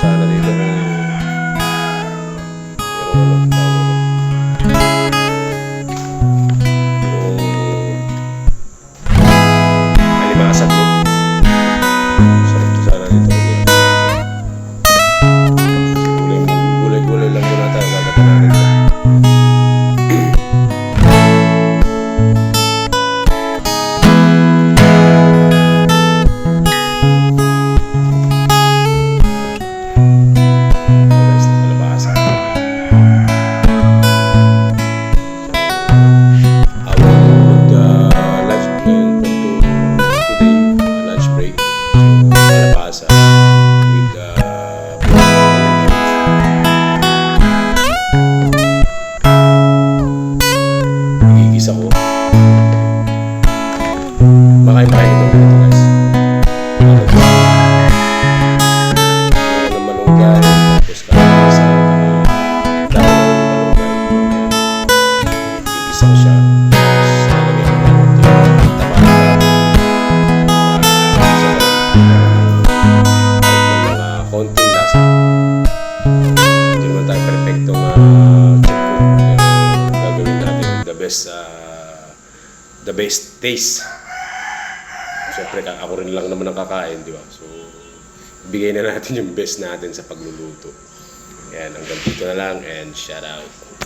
sana dito. Pero ano, Igigisa ko. Makain pa ito ito guys. Ano to? Ano ng malunggay, tapos kalabasa, taka dahon ng malunggay. Igigisa ko ko. Hindi naman tayo perfecto nga chef cook. Pero gagawin natin the best uh, the best taste. Siyempre, ako rin lang naman ang kakain, di ba? So, bigay na natin yung best natin sa pagluluto. Yan, hanggang dito na lang and shout out.